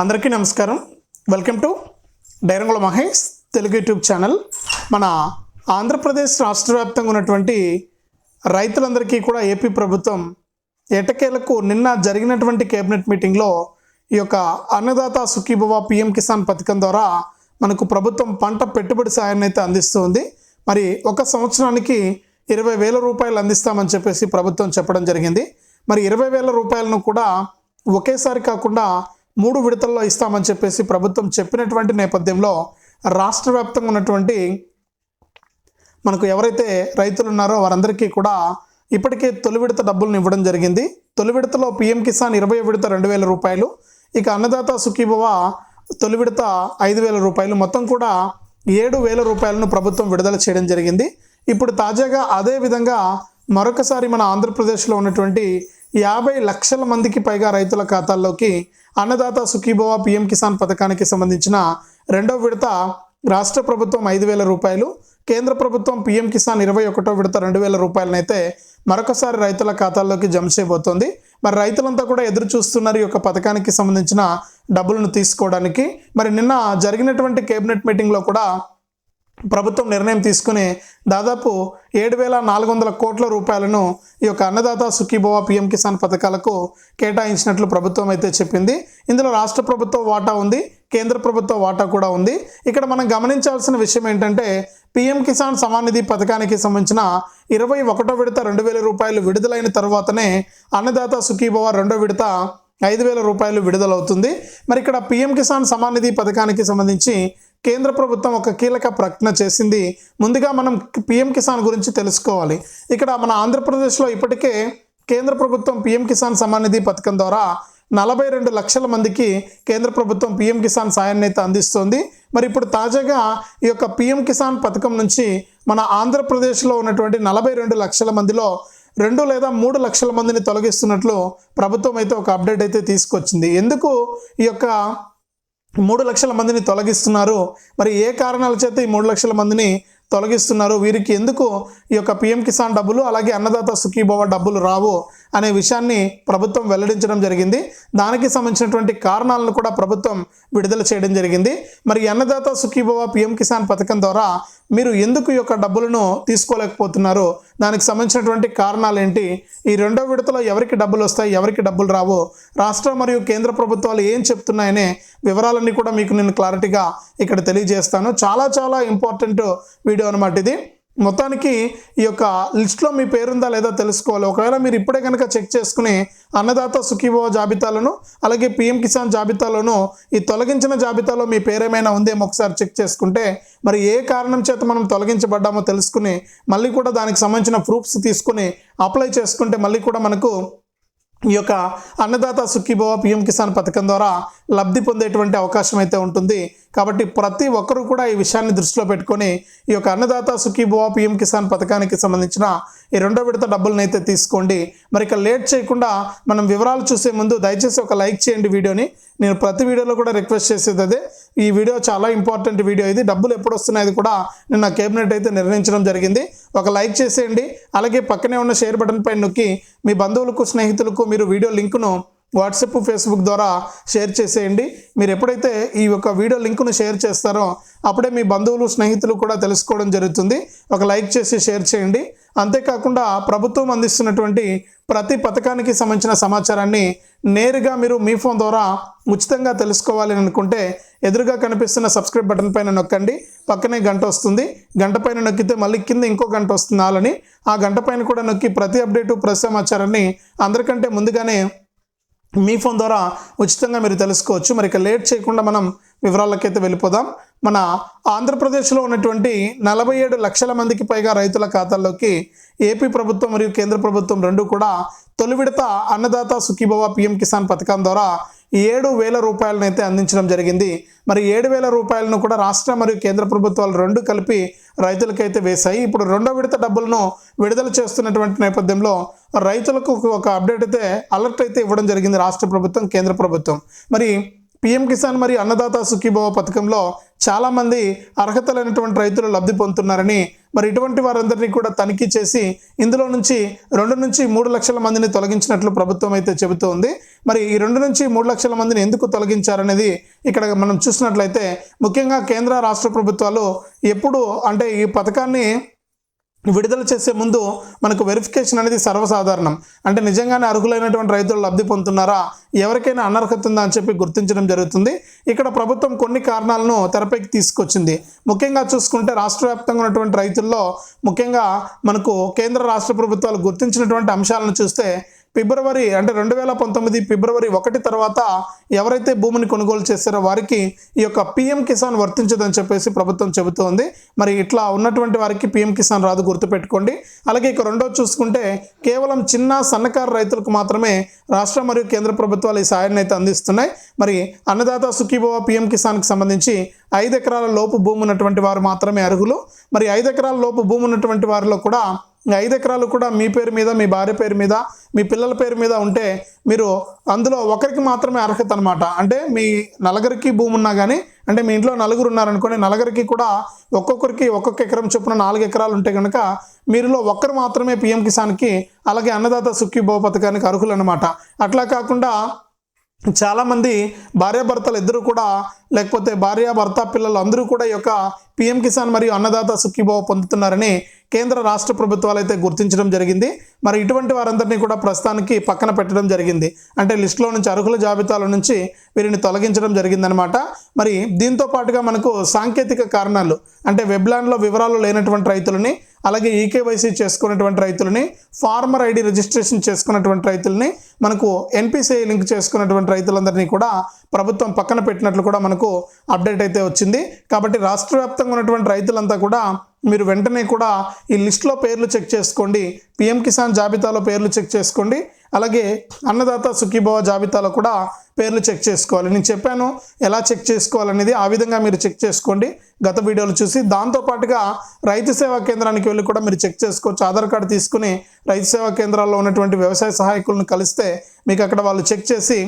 అందరికీ నమస్కారం. Welcome to Dairangula Mahesh Telugu YouTube channel. మన ఆంధ్రప్రదేశ్ రాష్ట్ర వ్యాప్తంగా ఉన్నటువంటి రైతులందరికీ కూడా ఏపీ ప్రభుత్వం ఎటకేలకు నిన్న జరిగినటువంటి కేబినెట్ మీటింగ్లో ఈ యొక్క అన్నదాత సుఖీభవ పిఎం కిసాన్ పథకం ద్వారా మనకు ప్రభుత్వం పంట పెట్టుబడి సాయాన్ని అయితే అందిస్తుంది. మరి ఒక సంవత్సరానికి ఇరవై వేల రూపాయలు అందిస్తామని చెప్పేసి ప్రభుత్వం చెప్పడం జరిగింది. మరి ఇరవై వేల రూపాయలను కూడా ఒకేసారి కాకుండా మూడు విడతల్లో ఇస్తామని చెప్పేసి ప్రభుత్వం చెప్పినటువంటి నేపథ్యంలో రాష్ట్ర వ్యాప్తంగా ఉన్నటువంటి మనకు ఎవరైతే రైతులు ఉన్నారో వారందరికీ కూడా ఇప్పటికే తొలి విడత డబ్బులను ఇవ్వడం జరిగింది. తొలి విడతలో పిఎం కిసాన్ ఇరవై విడత రెండు వేల రూపాయలు ఇక అన్నదాత సుఖీభవ తొలి విడత ఐదు వేల రూపాయలు మొత్తం కూడా ఏడు వేల రూపాయలను ప్రభుత్వం విడుదల చేయడం జరిగింది. ఇప్పుడు తాజాగా అదే విధంగా మరొకసారి మన ఆంధ్రప్రదేశ్లో ఉన్నటువంటి యాభై లక్షల మందికి పైగా రైతుల ఖాతాల్లోకి అన్నదాత సుఖీభవ పిఎం కిసాన్ పథకానికి సంబంధించిన రెండో విడత రాష్ట్ర ప్రభుత్వం ఐదు వేల రూపాయలు కేంద్ర ప్రభుత్వం పిఎం కిసాన్ ఇరవై ఒకటో విడత రెండు వేల రూపాయలనైతే మరొకసారి రైతుల ఖాతాల్లోకి జమ చేయబోతోంది. మరి రైతులంతా కూడా ఎదురు చూస్తున్నారు ఈ యొక్క పథకానికి సంబంధించిన డబ్బులను తీసుకోవడానికి. మరి నిన్న జరిగినటువంటి కేబినెట్ మీటింగ్లో కూడా ప్రభుత్వం నిర్ణయం తీసుకుని దాదాపు ఏడు వేల నాలుగు వందల కోట్ల రూపాయలను ఈ యొక్క అన్నదాత సుఖీభవ పిఎం కిసాన్ పథకాలకు కేటాయించినట్లు ప్రభుత్వం అయితే చెప్పింది. ఇందులో రాష్ట్ర ప్రభుత్వ వాటా ఉంది కేంద్ర ప్రభుత్వ వాటా కూడా ఉంది. ఇక్కడ మనం గమనించాల్సిన విషయం ఏంటంటే పిఎం కిసాన్ సమాన్ నిధి పథకానికి సంబంధించిన ఇరవై ఒకటో విడత రెండు వేల రూపాయలు విడుదలైన తర్వాతనే అన్నదాత సుఖీభవ రెండో విడత ఐదు వేల రూపాయలు విడుదలవుతుంది. మరి ఇక్కడ పిఎం కిసాన్ సమాన్ నిధి పథకానికి సంబంధించి కేంద్ర ప్రభుత్వం ఒక కీలక ప్రకటన చేసింది. ముందుగా మనం పిఎం కిసాన్ గురించి తెలుసుకోవాలి. ఇక్కడ మన ఆంధ్రప్రదేశ్లో ఇప్పటికే కేంద్ర ప్రభుత్వం పిఎం కిసాన్ సమాన్ నిధి పథకం ద్వారా నలభై రెండు లక్షల మందికి కేంద్ర ప్రభుత్వం పిఎం కిసాన్ సాయాన్ని అయితే అందిస్తుంది. మరి ఇప్పుడు తాజాగా ఈ యొక్క పిఎం కిసాన్ పథకం నుంచి మన ఆంధ్రప్రదేశ్లో ఉన్నటువంటి నలభై రెండు లక్షల మందిలో రెండు లేదా మూడు లక్షల మందిని తొలగిస్తున్నట్లు ప్రభుత్వం అయితే ఒక అప్డేట్ అయితే తీసుకొచ్చింది. ఎందుకు ఈ యొక్క మూడు లక్షల మందిని తొలగిస్తున్నారు. మరి ఏ కారణాల చేత ఈ మూడు లక్షల మందిని తొలగిస్తున్నారు? వీరికి ఎందుకు ఈ యొక్క పిఎం కిసాన్ డబ్బులు అలాగే అన్నదాత సుఖీభవ డబ్బులు రావు? అనే విషయాన్ని ప్రభుత్వం వెల్లడించడం జరిగింది. దానికి సంబంధించినటువంటి కారణాలను కూడా ప్రభుత్వం విడుదల చేయడం జరిగింది. మరి అన్నదాత సుఖీభవ పిఎం కిసాన్ పథకం ద్వారా మీరు ఎందుకు ఈ యొక్క డబ్బులను తీసుకోలేకపోతున్నారు దానికి సంబంధించినటువంటి కారణాలు ఏంటి ఈ రెండో విడతలో ఎవరికి డబ్బులు వస్తాయి ఎవరికి డబ్బులు రావు రాష్ట్ర మరియు కేంద్ర ప్రభుత్వాలు ఏం చెప్తున్నాయనే వివరాలన్నీ కూడా మీకు నేను క్లారిటీగా ఇక్కడ తెలియజేస్తాను. చాలా చాలా ఇంపార్టెంట్ వీడియో అనమాట ఇది. మొత్తానికి ఈ యొక్క లిస్ట్లో మీ పేరుందా లేదా తెలుసుకోవాలి. ఒకవేళ మీరు ఇప్పుడే కనుక చెక్ చేసుకుని అన్నదాత సుఖీభవ జాబితాలను అలాగే పిఎం కిసాన్ జాబితాలోను ఈ తొలగించిన జాబితాలో మీ పేరేమైనా ఉందేమో ఒకసారి చెక్ చేసుకుంటే మరి ఏ కారణం చేత మనం తొలగించబడ్డామో తెలుసుకుని మళ్ళీ కూడా దానికి సంబంధించిన ప్రూఫ్స్ తీసుకుని అప్లై చేసుకుంటే మళ్ళీ కూడా మనకు ఈ యొక్క అన్నదాత సుఖీభవ పిఎం కిసాన్ పథకం ద్వారా లబ్ధి పొందేటువంటి అవకాశం అయితే ఉంటుంది. కాబట్టి ప్రతి ఒక్కరూ కూడా ఈ విషయాన్ని దృష్టిలో పెట్టుకొని ఈ యొక్క అన్నదాత సుఖీభవ పిఎం కిసాన్ పథకానికి సంబంధించిన ఈ రెండో విడత డబ్బులను అయితే తీసుకోండి. మరి ఇక లేట్ చేయకుండా మనం వివరాలు చూసే ముందు దయచేసి ఒక లైక్ చేయండి వీడియోని. నేను ప్రతి వీడియోలో కూడా రిక్వెస్ట్ చేసేది అదే. ఈ వీడియో చాలా ఇంపార్టెంట్ వీడియో ఇది. డబ్బులు ఎప్పుడు వస్తున్నాయి కూడా నిన్న కేబినెట్ అయితే నిర్ణయించడం జరిగింది. ఒక లైక్ చేసేయండి. అలాగే పక్కనే ఉన్న షేర్ బటన్ పైన నొక్కి మీ బంధువులకు స్నేహితులకు మీరు వీడియో లింక్ను వాట్సాప్ ఫేస్బుక్ ద్వారా షేర్ చేసేయండి. మీరు ఎప్పుడైతే ఈ యొక్క వీడియో లింకును షేర్ చేస్తారో అప్పుడే మీ బంధువులు స్నేహితులు కూడా తెలుసుకోవడం జరుగుతుంది. ఒక లైక్ చేసి షేర్ చేయండి. అంతేకాకుండా ప్రభుత్వం అందిస్తున్నటువంటి ప్రతి పథకానికి సంబంధించిన సమాచారాన్ని నేరుగా మీరు మీ ఫోన్ ద్వారా ఉచితంగా తెలుసుకోవాలి అని అనుకుంటే ఎదురుగా కనిపిస్తున్న సబ్స్క్రైబ్ బటన్ పైన నొక్కండి. పక్కనే గంట వస్తుంది. గంట పైన నొక్కితే మళ్ళీ కింద ఇంకో గంట వస్తుంది ఆలని ఆ గంట పైన కూడా నొక్కి ప్రతి అప్డేటు ప్రతి సమాచారాన్ని అందరికంటే ముందుగానే మీ ఫోన్ ద్వారా ఉచితంగా మీరు తెలుసుకోవచ్చు. మరి ఇక లేట్ చేయకుండా మనం వివరాలకైతే వెళ్ళిపోదాం. మన ఆంధ్రప్రదేశ్లో ఉన్నటువంటి నలభై ఏడు లక్షల మందికి పైగా రైతుల ఖాతాల్లోకి ఏపీ ప్రభుత్వం మరియు కేంద్ర ప్రభుత్వం రెండు కూడా తొలి విడత అన్నదాత సుఖీభవ పిఎం కిసాన్ పథకం ద్వారా ఏడు వేల రూపాయలను అయితే అందించడం జరిగింది. మరి ఏడు వేల రూపాయలను కూడా రాష్ట్ర మరియు కేంద్ర ప్రభుత్వాలు రెండు కలిపి రైతులకైతే వేశాయి. ఇప్పుడు రెండో విడత డబ్బులను విడుదల చేస్తున్నటువంటి నేపథ్యంలో రైతులకు ఒక అప్డేట్ అయితే అలర్ట్ అయితే ఇవ్వడం జరిగింది రాష్ట్ర ప్రభుత్వం కేంద్ర ప్రభుత్వం. మరి పిఎం కిసాన్ మరియు అన్నదాత సుఖీభవ పథకంలో చాలామంది అర్హత లేనటువంటి రైతులు లబ్ధి పొందుతున్నారని మరి ఇటువంటి వారందరినీ కూడా తనిఖీ చేసి ఇందులో నుంచి రెండు నుంచి మూడు లక్షల మందిని తొలగించినట్లు ప్రభుత్వం అయితే చెబుతోంది. మరి ఈ రెండు నుంచి మూడు లక్షల మందిని ఎందుకు తొలగించారనేది ఇక్కడ మనం చూసినట్లయితే ముఖ్యంగా కేంద్ర రాష్ట్ర ప్రభుత్వాలు ఎప్పుడు అంటే ఈ పథకాన్ని విడుదల చేసే ముందు మనకు వెరిఫికేషన్ అనేది సర్వసాధారణం. అంటే నిజంగానే అర్హులైనటువంటి రైతులు లబ్ధి పొందుతున్నారా? ఎవరికైనా అనర్హత ఉందా అని చెప్పి గుర్తించడం జరుగుతుంది. ఇక్కడ ప్రభుత్వం కొన్ని కారణాలను తెరపైకి తీసుకొచ్చింది. ముఖ్యంగా చూసుకుంటే రాష్ట్ర వ్యాప్తంగా ఉన్నటువంటి రైతుల్లో ముఖ్యంగా మనకు కేంద్ర రాష్ట్ర ప్రభుత్వాలు గుర్తించినటువంటి అంశాలను చూస్తే ఫిబ్రవరి అంటే రెండు వేల పంతొమ్మిది ఫిబ్రవరి ఒకటి తర్వాత ఎవరైతే భూమిని కొనుగోలు చేస్తారో వారికి ఈ యొక్క పిఎం కిసాన్ వర్తించదని చెప్పేసి ప్రభుత్వం చెబుతోంది. మరి ఇట్లా ఉన్నటువంటి వారికి పిఎం కిసాన్ రాదు గుర్తుపెట్టుకోండి. అలాగే ఇక రెండో చూసుకుంటే కేవలం చిన్న సన్నకారు రైతులకు మాత్రమే రాష్ట్ర మరియు కేంద్ర ప్రభుత్వాలు ఈ సాయాన్ని అయితే అందిస్తున్నాయి. మరి అన్నదాత సుఖీభవ పిఎం కిసాన్కి సంబంధించి ఐదు ఎకరాల లోపు భూమి ఉన్నటువంటి వారు మాత్రమే అర్హులు. మరి ఐదు ఎకరాల లోపు భూమి ఉన్నటువంటి వారిలో కూడా ఐదు ఎకరాలు కూడా మీ పేరు మీద మీ భార్య పేరు మీద మీ పిల్లల పేరు మీద ఉంటే మీరు అందులో ఒకరికి మాత్రమే అర్హత అనమాట అంటే మీ నలుగురికి భూమి ఉన్నా కానీ అంటే మీ ఇంట్లో నలుగురు ఉన్నారనుకోండి నలుగురికి కూడా ఒక్కొక్కరికి ఒక్కొక్క ఎకరం చొప్పున నాలుగు ఎకరాలు ఉంటే కనుక మీరులో ఒక్కరు మాత్రమే పిఎం కిసాన్కి అలాగే అన్నదాత సుఖీభవ పథకానికి అర్హులు అనమాట అట్లా కాకుండా చాలామంది భార్యాభర్తలు ఇద్దరు కూడా లేకపోతే భార్య భర్త పిల్లలు అందరూ కూడా ఈ యొక్క పిఎం కిసాన్ మరియు అన్నదాత సుఖీభావ పొందుతున్నారని కేంద్ర రాష్ట్ర ప్రభుత్వాలు అయితే గుర్తించడం జరిగింది. మరి ఇటువంటి వారందరినీ కూడా ప్రస్తుతానికి పక్కన పెట్టడం జరిగింది. అంటే లిస్టులో నుంచి అర్హుల జాబితాల నుంచి వీరిని తొలగించడం జరిగిందనమాట మరి దీంతో పాటుగా మనకు సాంకేతిక కారణాలు అంటే వెబ్లాండ్లో వివరాలు లేనటువంటి రైతులని అలాగే ఈకేవైసీ చేసుకున్నటువంటి రైతులని ఫార్మర్ ఐడి రిజిస్ట్రేషన్ చేసుకున్నటువంటి రైతులని మనకు ఎన్పిసిఐ లింక్ చేసుకున్నటువంటి రైతులందరినీ కూడా ప్రభుత్వం పక్కన పెట్టినట్లు కూడా మనకు అప్డేట్ అయితే వచ్చింది. కాబట్టి రాష్ట్ర వ్యాప్తంగా ఉన్నటువంటి రైతులంతా కూడా మీరు వెంటనే కూడా ఈ లిస్ట్లో పేర్లు చెక్ చేసుకోండి. పిఎం కిసాన్ జాబితాలో పేర్లు చెక్ చేసుకోండి. అలాగే అన్నదాత సుఖీభవ జాబితాలో కూడా పేర్లు చెక్ చేసుకోవాలి. నేను చెప్పాను ఎలా చెక్ చేసుకోవాలనేది ఆ విధంగా మీరు చెక్ చేసుకోండి. గత వీడియోలు చూసి దాంతోపాటుగా రైతు సేవా కేంద్రానికి వెళ్ళి కూడా మీరు చెక్ చేసుకోవచ్చు. ఆధార్ కార్డు తీసుకుని రైతు సేవా కేంద్రాల్లో ఉన్నటువంటి వ్యవసాయ సహాయకులను కలిస్తే మీకు అక్కడ వాళ్ళు చెక్ చేసి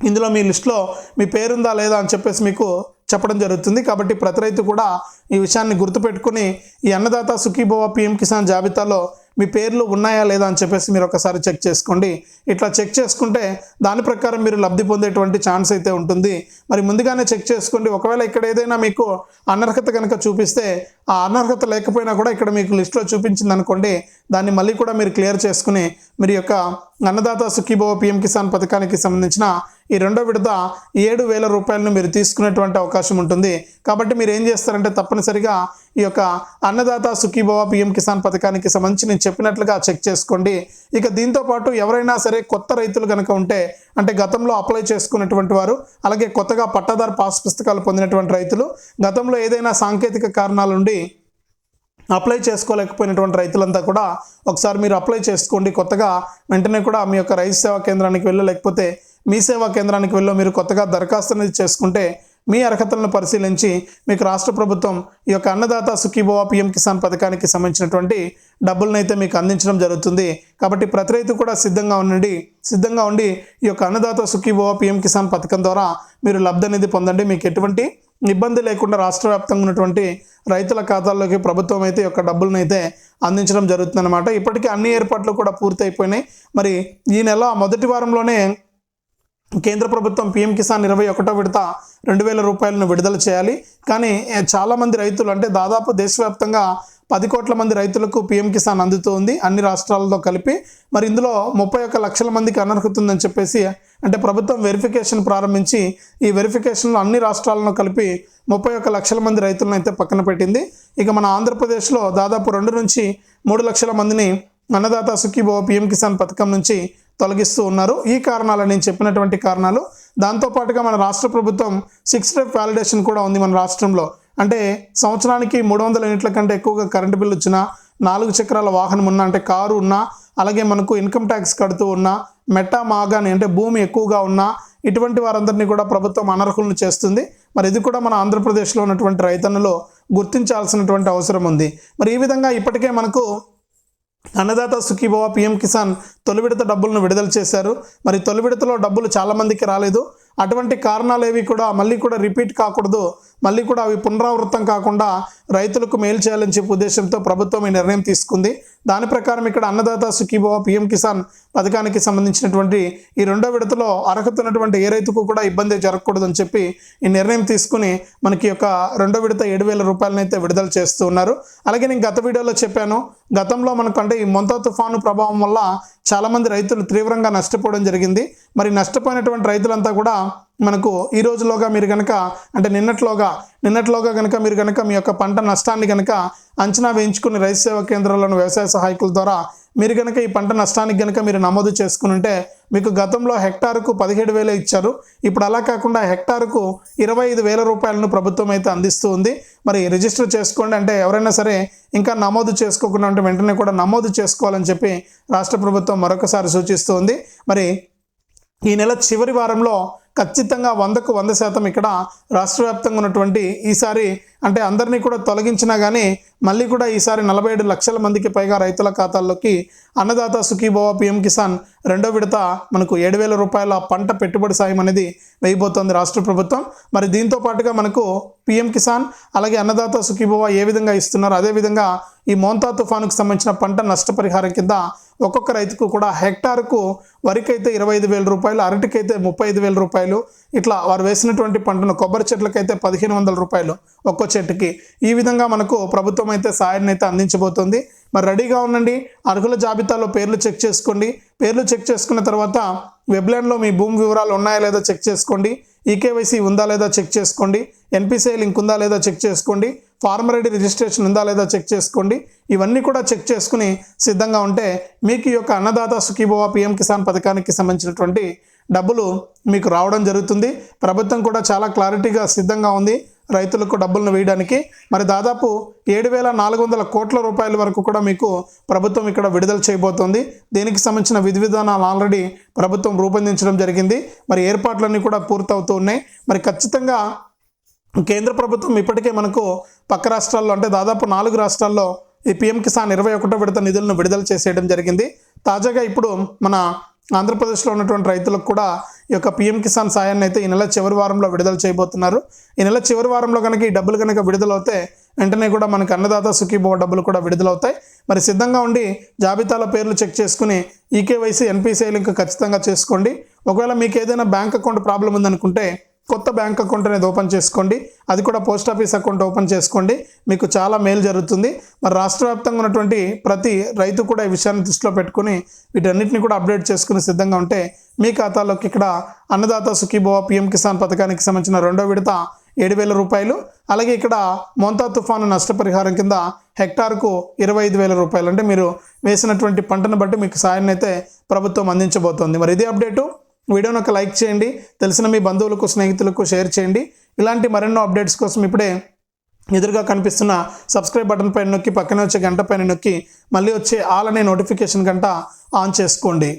ఇందులో మీ లిస్ట్లో మీ పేరుందా లేదా అని చెప్పేసి మీకు చెప్పడం జరుగుతుంది. కాబట్టి ప్రతి రైతు కూడా ఈ విషయాన్ని గుర్తుపెట్టుకుని ఈ అన్నదాత సుఖీభవ పిఎం కిసాన్ జాబితాలో మీ పేర్లు ఉన్నాయా లేదా అని చెప్పేసి మీరు ఒకసారి చెక్ చేసుకోండి. ఇట్లా చెక్ చేసుకుంటే దాని ప్రకారం మీరు లబ్ధి పొందేటువంటి ఛాన్స్ అయితే ఉంటుంది. మరి ముందుగానే చెక్ చేసుకోండి. ఒకవేళ ఇక్కడ ఏదైనా మీకు అనర్హత కనుక చూపిస్తే ఆ అనర్హత లేకపోయినా కూడా ఇక్కడ మీకు లిస్ట్లో చూపించింది అనుకోండి దాన్ని మళ్ళీ కూడా మీరు క్లియర్ చేసుకుని మీరు యొక్క అన్నదాత సుఖీభవ పిఎం కిసాన్ పథకానికి సంబంధించిన ఈ రెండో విడత ఏడు వేల రూపాయలను మీరు తీసుకునేటువంటి అవకాశం ఉంటుంది. కాబట్టి మీరు ఏం చేస్తారంటే తప్పనిసరిగా ఈ యొక్క అన్నదాత సుఖీభవ పిఎం కిసాన్ పథకానికి సంబంధించి నేను చెప్పినట్లుగా చెక్ చేసుకోండి. ఇక దీంతో పాటు ఎవరైనా సరే కొత్త రైతులు కనుక ఉంటే అంటే గతంలో అప్లై చేసుకున్నటువంటి వారు అలాగే కొత్తగా పట్టాదారు పాస్ పుస్తకాలు పొందినటువంటి రైతులు గతంలో ఏదైనా సాంకేతిక కారణాల నుండి అప్లై చేసుకోలేకపోయినటువంటి రైతులంతా కూడా ఒకసారి మీరు అప్లై చేసుకోండి. కొత్తగా వెంటనే కూడా మీ యొక్క రైతు సేవా కేంద్రానికి వెళ్ళో లేకపోతే మీ సేవా కేంద్రానికి వెళ్ళో మీరు కొత్తగా దరఖాస్తు అనేది చేసుకుంటే మీ అర్హతలను పరిశీలించి మీకు రాష్ట్ర ప్రభుత్వం ఈ యొక్క అన్నదాత సుఖీభవ పిఎం కిసాన్ పథకానికి సంబంధించినటువంటి డబ్బులను అయితే మీకు అందించడం జరుగుతుంది. కాబట్టి ప్రతి రైతు కూడా సిద్ధంగా ఉండండి. సిద్ధంగా ఉండి ఈ యొక్క అన్నదాత సుఖీభవ పిఎం కిసాన్ పథకం ద్వారా మీరు లబ్ధి అనేది పొందండి. మీకు ఎటువంటి ఇబ్బంది లేకుండా రాష్ట్ర వ్యాప్తంగా ఉన్నటువంటి రైతుల ఖాతాల్లోకి ప్రభుత్వం అయితే యొక్క డబ్బులను అయితే అందించడం జరుగుతుందన్నమాట. ఇప్పటికీ అన్ని ఏర్పాట్లు కూడా పూర్తయిపోయినాయి. మరి ఈ నెల మొదటి వారంలోనే కేంద్ర ప్రభుత్వం పీఎం కిసాన్ ఇరవై ఒకటో విడత రెండు వేల రూపాయలను విడుదల చేయాలి. కానీ చాలామంది రైతులు అంటే దాదాపు దేశవ్యాప్తంగా పది కోట్ల మంది రైతులకు పీఎం కిసాన్ అందుతోంది. అన్ని రాష్ట్రాలతో కలిపి మరి ఇందులో ముప్పై ఒక్క లక్షల మందికి అనర్హత ఉందని చెప్పేసి అంటే ప్రభుత్వం వెరిఫికేషన్ ప్రారంభించి ఈ వెరిఫికేషన్లో అన్ని రాష్ట్రాలను కలిపి ముప్పై ఒక్క లక్షల మంది రైతులను అయితే పక్కన పెట్టింది. ఇక మన ఆంధ్రప్రదేశ్లో దాదాపు రెండు నుంచి మూడు లక్షల మందిని అన్నదాత సుఖీభవ పీఎం కిసాన్ పథకం నుంచి తొలగిస్తూ ఉన్నారు. ఈ కారణాలు నేను చెప్పినటువంటి కారణాలు. దాంతోపాటుగా మన రాష్ట్ర ప్రభుత్వం సిక్స్ స్టెప్ వ్యాలిడేషన్ కూడా ఉంది మన రాష్ట్రంలో. అంటే సంవత్సరానికి మూడు వందల యూనిట్ల కంటే ఎక్కువగా కరెంటు బిల్లు వచ్చినా నాలుగు చక్రాల వాహనం ఉన్నా అంటే కారు ఉన్నా అలాగే మనకు ఇన్కమ్ ట్యాక్స్ కడుతూ ఉన్నా మెట్టా మాగాని అంటే భూమి ఎక్కువగా ఉన్నా ఇటువంటి వారందరినీ కూడా ప్రభుత్వం అనర్హులను చేస్తుంది. మరి ఇది కూడా మన ఆంధ్రప్రదేశ్లో ఉన్నటువంటి రైతన్నులు గుర్తించాల్సినటువంటి అవసరం ఉంది. మరి ఈ విధంగా ఇప్పటికే మనకు అన్నదాత సుఖీభవ పిఎం కిసాన్ తొలి విడత డబ్బులను విడుదల చేశారు. మరి తొలి విడతలో డబ్బులు చాలామందికి రాలేదు. అటువంటి కారణాలు ఏవి కూడా మళ్ళీ కూడా రిపీట్ కాకూడదు. మళ్ళీ కూడా అవి పునరావృతం కాకుండా రైతులకు మేలు చేయాలని చెప్పే ఉద్దేశంతో ప్రభుత్వం ఈ నిర్ణయం తీసుకుంది. దాని ప్రకారం ఇక్కడ అన్నదాత సుఖీభవ పిఎం కిసాన్ పథకానికి సంబంధించినటువంటి ఈ రెండో విడతలో అర్హత ఉన్నటువంటి ఏ రైతుకు కూడా ఇబ్బంది జరగకూడదని చెప్పి ఈ నిర్ణయం తీసుకుని మనకి యొక్క రెండో విడత ఏడు వేల రూపాయలనైతే విడుదల చేస్తూ ఉన్నారు. అలాగే నేను గత వీడియోలో చెప్పాను గతంలో మనకు అంటే ఈ మొంతా తుఫాను ప్రభావం వల్ల చాలామంది రైతులు తీవ్రంగా నష్టపోవడం జరిగింది. మరి నష్టపోయినటువంటి రైతులంతా కూడా మనకు ఈ రోజులోగా మీరు కనుక అంటే నిన్నట్లోగా నిన్నట్లోగా కనుక మీరు కనుక మీ యొక్క పంట నష్టాన్ని కనుక అంచనా వేయించుకుని రైతు సేవా కేంద్రంలోని వ్యవసాయ సహాయకుల ద్వారా మీరు కనుక ఈ పంట నష్టానికి కనుక మీరు నమోదు చేసుకుని ఉంటే మీకు గతంలో హెక్టార్కు పదిహేడు వేలే ఇచ్చారు. ఇప్పుడు అలా కాకుండా హెక్టార్కు ఇరవై ఐదు వేల రూపాయలను ప్రభుత్వం అయితే అందిస్తూ ఉంది. మరి రిజిస్టర్ చేసుకోండి. అంటే ఎవరైనా సరే ఇంకా నమోదు చేసుకోకుండా ఉంటే వెంటనే కూడా నమోదు చేసుకోవాలని చెప్పి రాష్ట్ర ప్రభుత్వం మరొకసారి సూచిస్తూ ఉంది. మరి ఈ నెల చివరి వారంలో ఖచ్చితంగా వందకు వంద శాతం ఇక్కడ రాష్ట్ర వ్యాప్తంగా ఉన్నటువంటి ఈసారి అంటే అందరినీ కూడా తొలగించినా కానీ మళ్ళీ కూడా ఈసారి నలభై ఏడు లక్షల మందికి పైగా రైతుల ఖాతాల్లోకి అన్నదాత సుఖీభవ పిఎం కిసాన్ రెండో విడత మనకు ఏడు వేల రూపాయల పంట పెట్టుబడి సాయం అనేది వేయబోతోంది రాష్ట్ర ప్రభుత్వం. మరి దీంతో పాటుగా మనకు పిఎం కిసాన్ అలాగే అన్నదాత సుఖీభవ ఏ విధంగా ఇస్తున్నారో అదేవిధంగా ఈ మోంతా తుఫానుకు సంబంధించిన పంట నష్టపరిహారం కింద ఒక్కొక్క రైతుకు కూడా హెక్టార్కు వరికైతే ఇరవై ఐదు వేల రూపాయలు అరటికైతే ముప్పై ఐదు వేల రూపాయలు ఇట్లా వారు వేసినటువంటి పంటను కొబ్బరి చెట్లకైతే పదిహేను వందల రూపాయలు ఒక్కో చెట్టుకి. ఈ విధంగా మనకు ప్రభుత్వం అయితే సాయాన్ని అయితే అందించబోతుంది. మరి రెడీగా ఉండండి అర్హుల జాబితాలో పేర్లు చెక్ చేసుకోండి. పేర్లు చెక్ చేసుకున్న తర్వాత వెబ్లైన్లో మీ భూమి వివరాలు ఉన్నాయా లేదా చెక్ చేసుకోండి. ఈకేవైసీ ఉందా లేదా చెక్ చేసుకోండి. ఎన్పిసిఐ లింక్ ఉందా లేదా చెక్ చేసుకోండి. ఫార్మర్ ఐడి రిజిస్ట్రేషన్ ఉందా లేదా చెక్ చేసుకోండి. ఇవన్నీ కూడా చెక్ చేసుకుని సిద్ధంగా ఉంటే మీకు ఈ యొక్క అన్నదాత సుఖీభవ పిఎం కిసాన్ పథకానికి సంబంధించినటువంటి డబ్బులు మీకు రావడం జరుగుతుంది. ప్రభుత్వం కూడా చాలా క్లారిటీగా సిద్ధంగా ఉంది. రైతులకు డబ్బులను వేయడానికి. మరి దాదాపు ఏడు వేల నాలుగు వందల కోట్ల రూపాయల వరకు కూడా మీకు ప్రభుత్వం ఇక్కడ విడుదల చేయబోతోంది. దీనికి సంబంధించిన విధి విధానాలు ఆల్రెడీ ప్రభుత్వం రూపొందించడం జరిగింది. మరి ఏర్పాట్లన్నీ కూడా పూర్తవుతూ ఉన్నాయి. మరి ఖచ్చితంగా కేంద్ర ప్రభుత్వం ఇప్పటికే మనకు పక్క రాష్ట్రాల్లో అంటే దాదాపు నాలుగు రాష్ట్రాల్లో ఈ పిఎం కిసాన్ ఇరవై ఒకటో విడత నిధులను విడుదల చేసేయడం జరిగింది. తాజాగా ఇప్పుడు మన ఆంధ్రప్రదేశ్లో ఉన్నటువంటి రైతులకు కూడా ఈ యొక్క పిఎం కిసాన్ సాయాన్ని అయితే ఈ నెల చివరి వారంలో విడుదల చేయబోతున్నారు. ఈ నెల చివరి వారంలో కనుక ఈ డబ్బులు కనుక విడుదలవుతే వెంటనే కూడా మనకు అన్నదాత సుఖీభవ డబ్బులు కూడా విడుదలవుతాయి. మరి సిద్ధంగా ఉండి జాబితాలో పేర్లు చెక్ చేసుకుని ఈకేవైసీ ఎన్పిసిఐ లింక్ ఖచ్చితంగా చేసుకోండి. ఒకవేళ మీకు ఏదైనా బ్యాంక్ అకౌంట్ ప్రాబ్లం ఉందనుకుంటే కొత్త బ్యాంక్ అకౌంట్ అనేది ఓపెన్ చేసుకోండి. అది కూడా పోస్ట్ ఆఫీస్ అకౌంట్ ఓపెన్ చేసుకోండి. మీకు చాలా మేలు జరుగుతుంది. మరి రాష్ట్ర వ్యాప్తంగా ఉన్నటువంటి ప్రతి రైతు కూడా ఈ విషయాన్ని దృష్టిలో పెట్టుకుని వీటన్నిటిని కూడా అప్డేట్ చేసుకుని సిద్ధంగా ఉంటే మీ ఖాతాలోకి ఇక్కడ అన్నదాత సుఖీభవ పిఎం కిసాన్ పథకానికి సంబంధించిన రెండో విడత ఏడు వేల రూపాయలు అలాగే ఇక్కడ మొంతా తుఫాను నష్టపరిహారం కింద హెక్టార్కు ఇరవై ఐదు వేల రూపాయలు. అంటే మీరు వేసినటువంటి పంటను బట్టి మీకు సాయాన్ని అయితే ప్రభుత్వం అందించబోతోంది. మరి ఇదే అప్డేటు. వీడియోని ఒక లైక్ చేయండి తెలిసిన మీ బంధువులకు స్నేహితులకు షేర్ చేయండి. ఇలాంటి మరెన్నో అప్డేట్స్ కోసం ఇప్పుడే ఎదురుగా కనిపిస్తున్న సబ్స్క్రైబ్ బటన్ పైన నొక్కి పక్కనే వచ్చే గంట పైన నొక్కి మళ్ళీ వచ్చే ఆల్ అనే నోటిఫికేషన్ గంట ఆన్ చేసుకోండి.